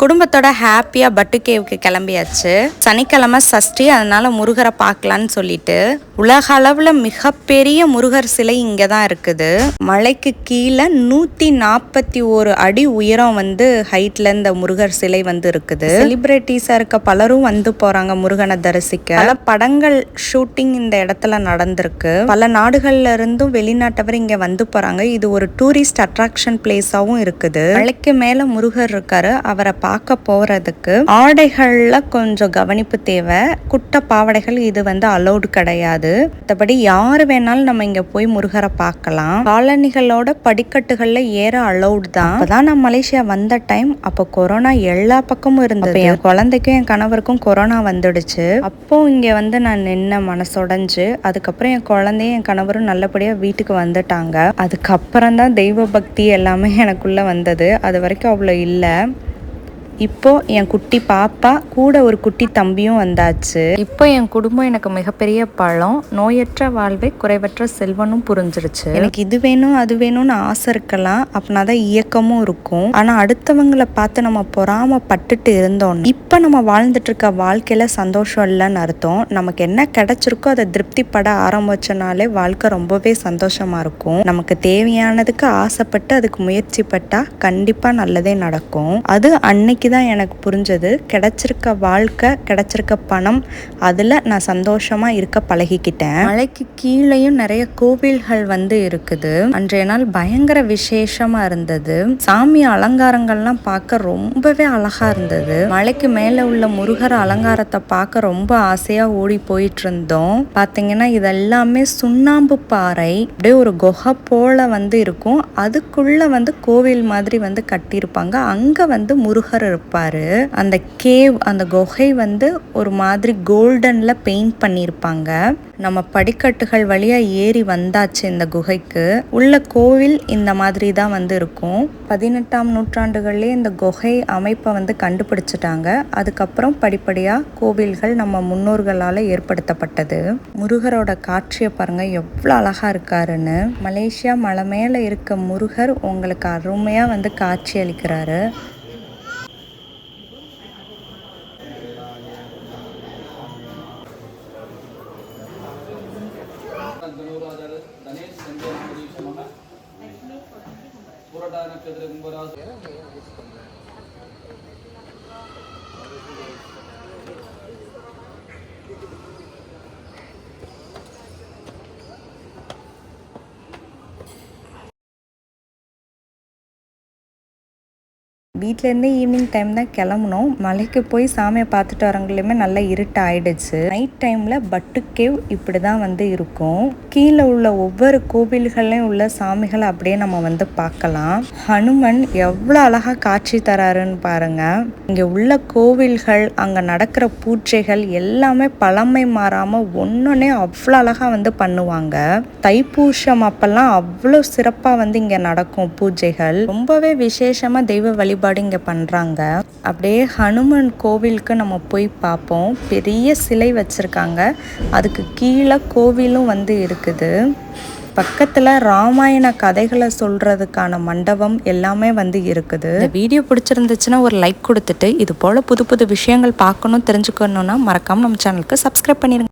குடும்பத்தோட ஹாப்பியாக பட்டு கேவுக்கு கிளம்பியாச்சு. சனிக்கிழமை சஷ்டி அதனால முருகரை பார்க்கலான்னு சொல்லிட்டு. உலக அளவில் மிகப்பெரிய முருகர் சிலை இங்கே தான் இருக்குது. மலைக்கு கீழே நூற்றி நாற்பத்தி ஒரு அடி உயரம் வந்து ஹைட்ல இந்த முருகர் சிலை வந்து இருக்குது. செலிபிரிட்டிஸாக இருக்க பலரும் வந்து போகிறாங்க முருகனை தரிசிக்க. பல படங்கள் ஷூட்டிங் இந்த இடத்துல நடந்திருக்கு. பல நாடுகள்ல இருந்தும் வெளிநாட்டவர் இங்கே வந்து போகிறாங்க இது ஒரு டூரிஸ்ட் அட்ராக்ஷன் பிளேஸாகவும் இருக்குது. மலைக்கு மேலே முருகர் இருக்காரு. அவரை பார்க்க போறதுக்கு ஆடைகள்ல கொஞ்சம் கவனிப்பு தேவை. குட்ட பாவாடைகள் இது வந்து அலௌடு கிடையாது. மற்றபடி யார் வேணாலும் நம்ம இங்க போய் முருகரை பார்க்கலாம். காலனிகளோட படிக்கட்டுகள்ல ஏற அலௌடு தான். அப்பதான் நான் மலேசியா வந்த டைம் அப்போ கொரோனா எல்லா பக்கமும் இருந்தது. என் குழந்தைக்கும் என் கணவருக்கும் கொரோனா வந்துடுச்சு. அப்போ இங்க வந்து நான் நின்ன மனசுடைஞ்சு அதுக்கப்புறம் என் குழந்தையும் என் கணவரும் நல்லபடியா வீட்டுக்கு வந்துட்டாங்க. அதுக்கப்புறம் தான் தெய்வ பக்தி எல்லாமே எனக்குள்ள வந்தது. அது வரைக்கும் அவ்வளோ இல்லை. இப்போ என் குட்டி பாப்பா கூட ஒரு குட்டி தம்பியும் வந்தாச்சு. இப்போ என் குடும்பம் எனக்கு மிகப்பெரிய பழம் நோயற்ற வாழ்வை குறைவற்ற செல்வனும் புரிஞ்சிருச்சு. எனக்கு இது வேணும் அது வேணும்னு ஆசை இருக்கலாம். அப்படின்னா தான் இயக்கமும் இருக்கும். ஆனா அடுத்தவங்களை பார்த்து நம்ம பொறாம பட்டுட்டு இருந்தோம் இப்போ நம்ம வாழ்ந்துட்டுருக்க வாழ்க்கையில் சந்தோஷம் இல்லைன்னு அர்த்தம். நமக்கு என்ன கிடைச்சிருக்கோ அதை திருப்திப்பட ஆரம்பிச்சனாலே வாழ்க்கை ரொம்பவே சந்தோஷமாக இருக்கும். நமக்கு தேவையானதுக்கு ஆசைப்பட்டு அதுக்கு முயற்சி பட்டால் கண்டிப்பாக நல்லதே நடக்கும். அது அன்னைக்கு தான் எனக்கு புரிஞ்சது. கிடைச்சிருக்க வாழ்க்கை கிடைச்சிருக்க பணம் அதில் நான் சந்தோஷமாக இருக்க பழகிக்கிட்டேன். மலைக்கு கீழேயும் நிறைய கோவில்கள் வந்து இருக்குது. அன்றைய நாள் பயங்கர விசேஷமாக இருந்தது. சாமி அலங்காரங்கள்லாம் பார்க்க ரொம்பவே அழகாக இருந்தது. மலைக்கு மேலே உள்ள முருகர் அலங்காரத்தை பார்க்க ரொம்ப ஆசையா ஓடி போயிட்டு இருந்தோம் பார்த்தீங்கன்னா இதெல்லாமே சுண்ணாம்பு பாறை. அப்படியே ஒரு குகை போல வந்து இருக்கும். அதுக்குள்ள வந்து கோவில் மாதிரி வந்து கட்டியிருப்பாங்க. அங்க வந்து முருகர் இருப்பாரு. அந்த கேவ் அந்த குகை வந்து ஒரு மாதிரி கோல்டன்ல பெயிண்ட் பண்ணியிருப்பாங்க. நம்ம படிக்கட்டுகள் வழியா ஏறி வந்தாச்சு இந்த குகைக்கு. உள்ள கோவில் இந்த மாதிரி தான் வந்து இருக்கும். பதினெட்டாம் நூற்றாண்டுகள்லேயே இந்த குகை அமைப்பை வந்து கண்டுபிடிச்சிட்டாங்க. அதுக்கப்புறம் படிப்படியாக கோவில்கள் நம்ம முன்னோர்களால் ஏற்படுத்தப்பட்டது. முருகரோட காட்சியை பாருங்க எவ்வளோ அழகா இருக்காருன்னு. மலேசியா மலை மேலே இருக்க முருகர் உங்களுக்கு அருமையாக வந்து காட்சி அளிக்கிறாரு. नक्षत्र कुंभराव வீட்டிலேருந்தே ஈவினிங் டைம் தான் கிளம்புனோம். மலைக்கு போய் சாமியை பார்த்துட்டு வரவங்களையுமே நல்லா இருட்டு ஆயிடுச்சு நைட் டைமில் பட்டு கேவ் இப்படி தான் வந்து இருக்கும். கீழே உள்ள ஒவ்வொரு கோவில்கள்லையும் உள்ள சாமிகளை அப்படியே நம்ம வந்து பார்க்கலாம். ஹனுமன் எவ்வளோ அழகாக காட்சி தராருன்னு பாருங்க. இங்கே உள்ள கோவில்கள் அங்கே நடக்கிற பூஜைகள் எல்லாமே பழமை மாறாமல் ஒன்றுனே அவ்வளோ அழகாக வந்து பண்ணுவாங்க. தைப்பூசம் அப்பெல்லாம் அவ்வளோ சிறப்பாக வந்து இங்கே நடக்கும் பூஜைகள். ரொம்பவே விசேஷமாக தெய்வ வழிபாடு இங்கே பண்ணுறாங்க அப்படியே ஹனுமன் கோவிலுக்கு நம்ம போய் பார்ப்போம் பெரிய சிலை வச்சுருக்காங்க. அதுக்கு கீழே கோவிலும் வந்து இருக்குது. பக்கத்தில் ராமாயண கதைகளை சொல்கிறதுக்கான மண்டபம் எல்லாமே வந்து இருக்குது. இந்த வீடியோ பிடிச்சிருந்துச்சுன்னா ஒரு லைக் கொடுத்துட்டு இது போல் புது புது விஷயங்கள் பார்க்கணும் தெரிஞ்சுக்கணுன்னா மறக்காமல் நம்ம சேனலுக்கு சப்ஸ்கிரைப் பண்ணிடுங்க